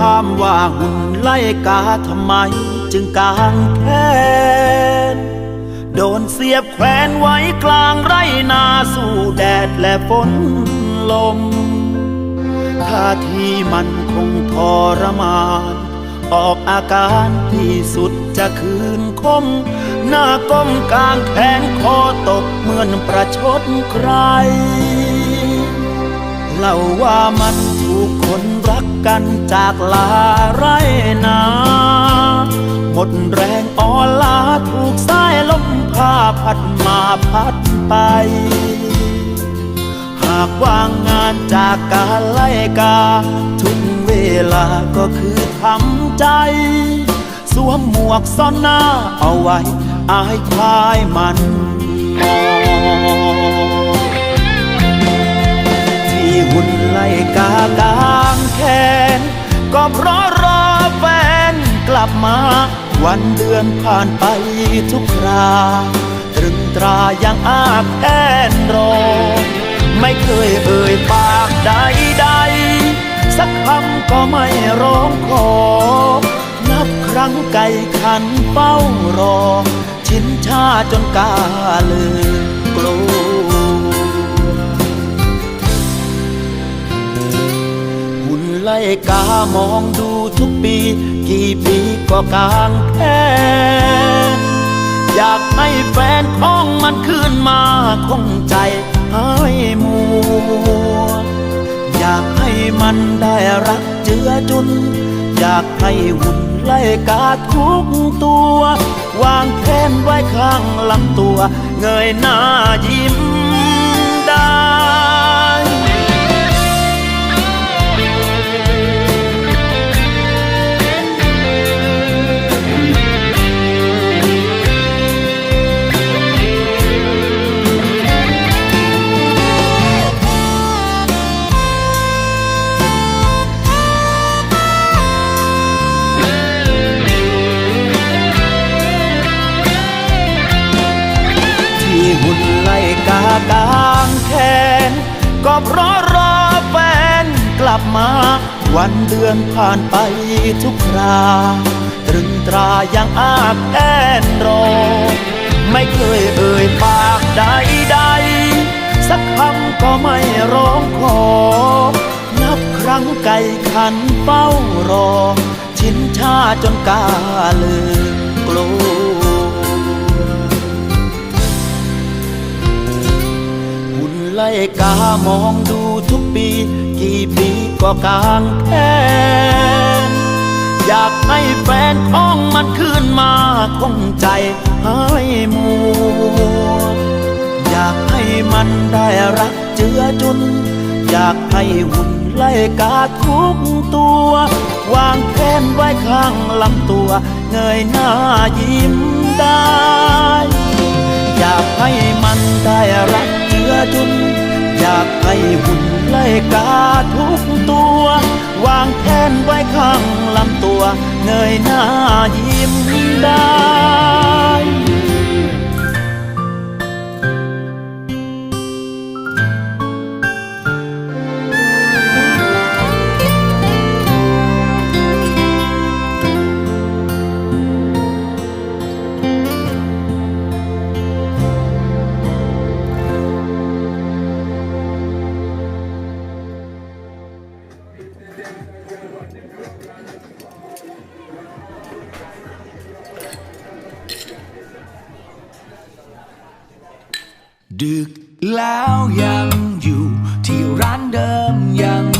ถามว่าหุ่นไล่กาทำไม จึงกางแขนโดนเสียบแขวนไว้กลางไรนาสู่แดดและฝนลมท่าทีมันคงทรมาน ออกอาการที่สุดจะคืนคม หน้าก้มกลางแขนคอตกเหมือนประชดใคร เล่าว่ามัน คนรักกันจากลาไรนาหมดแรงอ่อนล้าถูกสายลมพาพัดมาพัดไป หากว่างงานจากการไล่กา ทุกเวลาก็คือทำใจ สวมหมวกซ่อนหน้าเอาไว้ อายควายมันมอง หุ่นไล่กากางแขน ก็เพราะรอแฟนกลับมา วันเดือนผ่านไปทุกครา ตรึงตรายังอาบแอนรอ ไม่เคยเอ่ยปากใดๆสักคำก็ไม่ร้องขอ นับครั้งไก่ขันเฝ้ารอ ชินชาจนกาลืมกลัว ล่กามองดูทุกปี กี่ปีก็กางแขนอยากให้แฟนของมันขึ้นมาคงใจให้มัว อยากให้มันได้รักเจือจุน อยากให้หุ่นไล่กาทุกตัว วางแขนไว้ข้างลำตัว เงยหน้ายิ้ม กมา วันเดือนผ่านไปทุกครา ตรึงตรายังอาบแอนรอ ไม่เคยเอ่ยปากใดๆสักคำก็ไม่ร้องขอ นับครั้งไก่ขันเฝ้ารอ ชินชาจนกาลืมกลัว ล่กามองดูทุกปี กี่ปีก็กางแขนอยากให้แฟนของมันขึ้นมาคงใจให้มัวอยากให้มันได้รักเจือจุน อยากให้หุ่นไล่กาทุกตัว วางแขนไว้ข้างลำตัว เงยหน้ายิ้มได้ อยากให้มันได้รัก อจุนอยากให้หุ่นไล่กาทุกตัว วางแทนไว้ข้างลำตัว เงยหน้ายิ้ม ดึกแล้วยังอยู่ที่ร้านเดิมยัง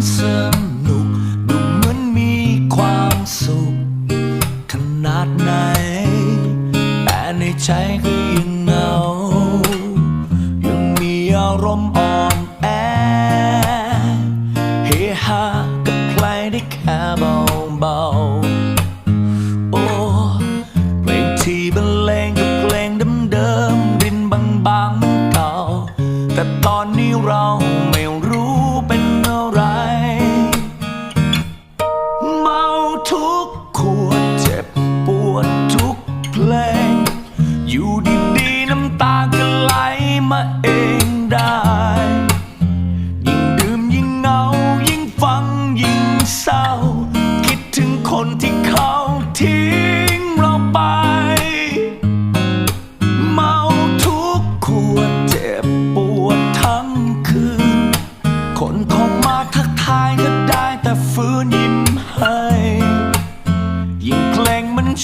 เ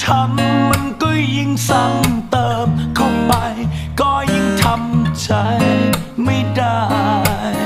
ช้ำมันก็ยิ่งซ้ำเติมเข้าไปก็ยิ่งทำใจไม่ได้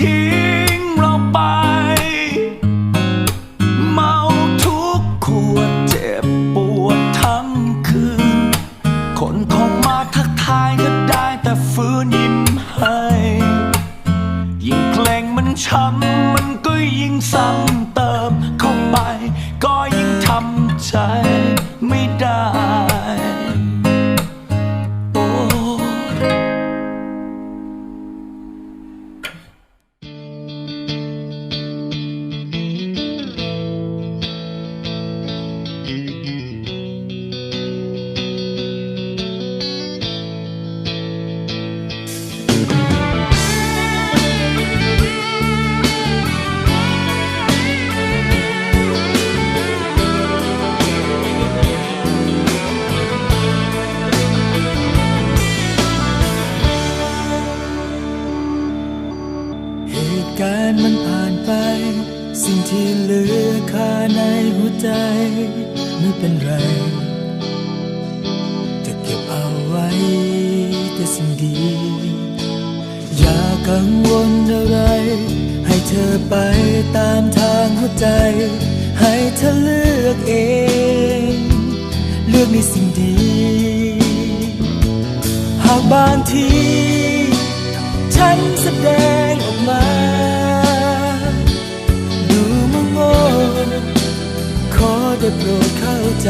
ทิ้งเราไป เมาทุกขวดเจ็บปวดทั้งคืน คนเข้ามาทักทายก็ได้แต่ฟื้นยิ้มให้ ยิ่งเพลงมันช้ำมันก็ยิ่งซ้ำ เป็นไร จะเก็บเอาไว้แต่สิ่งดี อย่ากังวลอะไร ให้เธอไปตามทางหัวใจ ให้เธอเลือกเอง เลือกในสิ่งดี หากบางที ฉันแสดงออกมาดูมังโง่ขอได้โปรด ใจ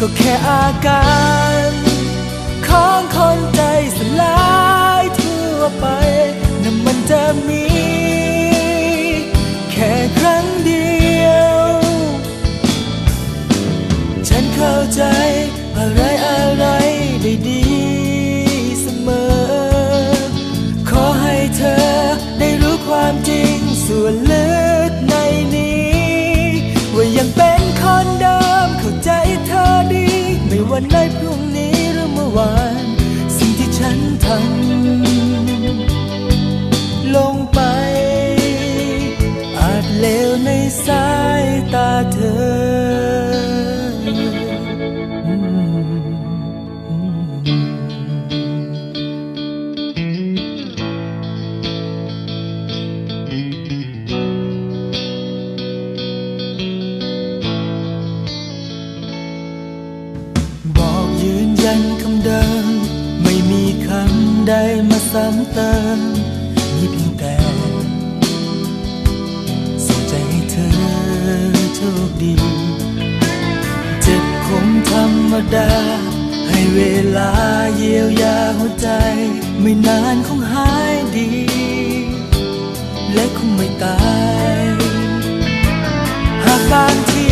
ก็แค่อาการของคนใจสลายทั่วไปนั่นมันจะมี แค่ครั้งเดียว ฉันเข้าใจอะไรอะไรได้ดีเสมอ ขอให้เธอได้รู้ความจริงส่วน ไม่ว่าในพรุ่งนี้หรือเมื่อวาน สิ่งที่ฉันทำ ชคดีเจ็บคงธรรมดา ให้เวลาเยียวยาหัวใจ ไม่นานคงหายดี และคงไม่ตายหากบางที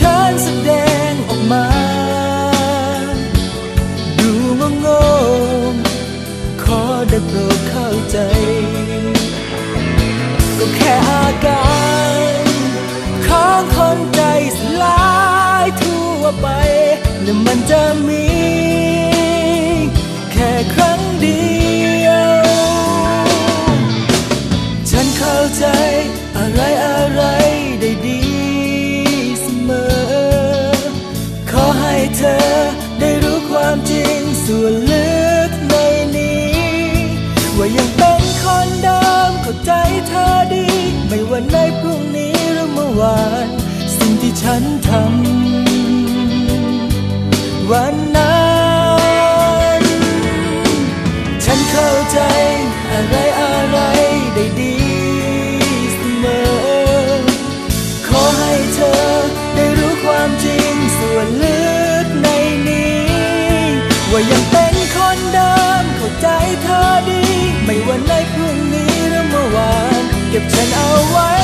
ฉันแสดงออกมา ดูงงงๆขอได้โปรดเข้าใจ ก็แค่อาการ ไป และมันจะมี แค่ครั้งเดียว ฉันเข้าใจอะไรอะไรได้ดีเสมอ ขอให้เธอได้รู้ความจริงส่วนลึกในนี้ ว่ายังเป็นคนเดิมเข้าใจเธอดี ไม่ว่าในพรุ่งนี้หรือเมื่อวาน สิ่งที่ฉันทำ วันนั้นฉันเข้าใจอะไรอะไรได้ดีเสมอ ขอให้เธอได้รู้ความจริงส่วนลึกในนี้ ว่ายังเป็นคนเดิมเข้าใจเธอดี ไม่ว่าในพรุ่งนี้หรือเมื่อวาน เก็บฉันเอาไว้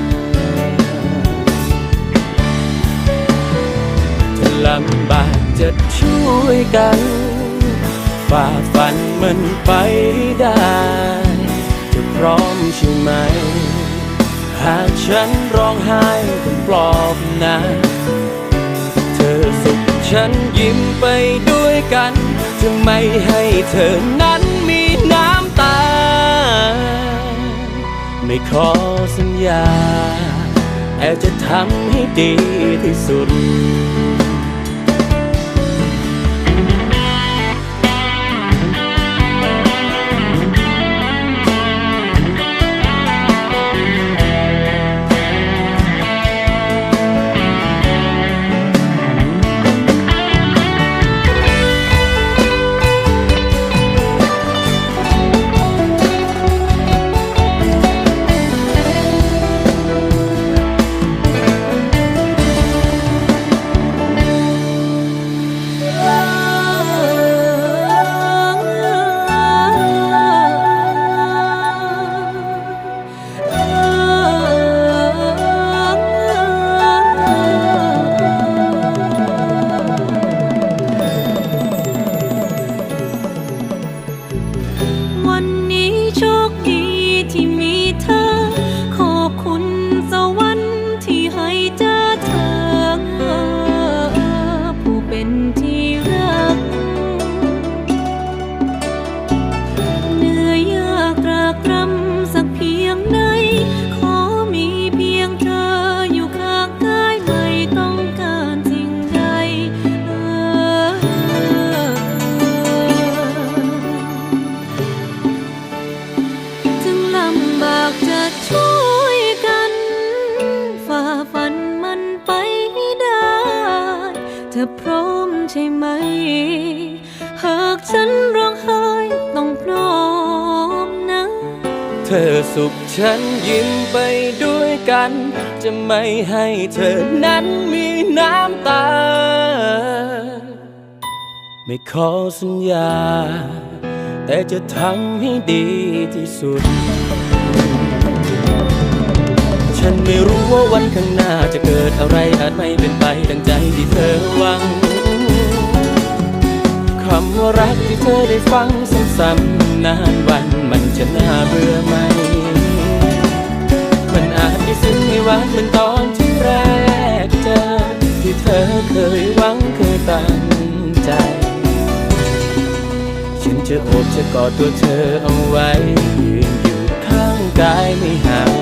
ลำบากจะช่วยกัน ฝ่าฟันมันไปได้ จะพร้อมใช่ไหม หากฉันร้องไห้ต้องปลอบนะเธอสุขฉันยิ้มไปด้วยกัน จะไม่ให้เธอนั้นมีน้ำตา ไม่ขอสัญญาแต่จะทำให้ดีที่สุด ฉันยิ้มไปด้วยกัน จะไม่ให้เธอนั้นมีน้ำตา ไม่ขอสัญญา แต่จะทำให้ดีที่สุด ฉันไม่รู้ว่าวันข้างหน้าจะเกิดอะไรอาจไม่เป็นไปดังใจที่เธอหวังคำว่ารักที่เธอได้ฟังซ้ำๆนานวันมันจะน่าเบื่อไหมาจไม่ซึ้งไม่หวานเหมือนตอนที่แรกเจอ ที่เธอเคยหวังเคยตั้งใจ ฉันจะโอบจะกอดตัวเธอเอาไว้ยืนอยู่ข้างกายไม่ห่าง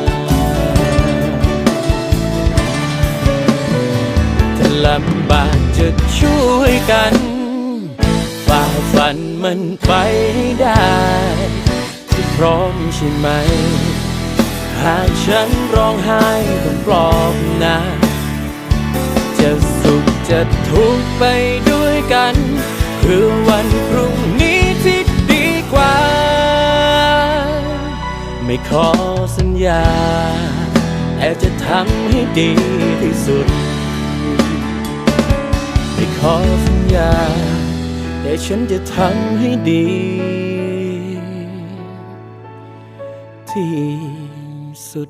ถ้าลำบากจะช่วยกันฝ่าฟันมันไปได้ที่พร้อมใช่ไหม หากฉันร้องไห้ต้องปลอบนะ จะสุขจะทุกข์ไปด้วยกันเพื่อวันพรุ่งนี้ที่ดีกว่า ไม่ขอสัญญา แต่จะทำให้ดีที่สุด ไม่ขอสัญญา แต่ฉันจะทำให้ดี ที่ สุด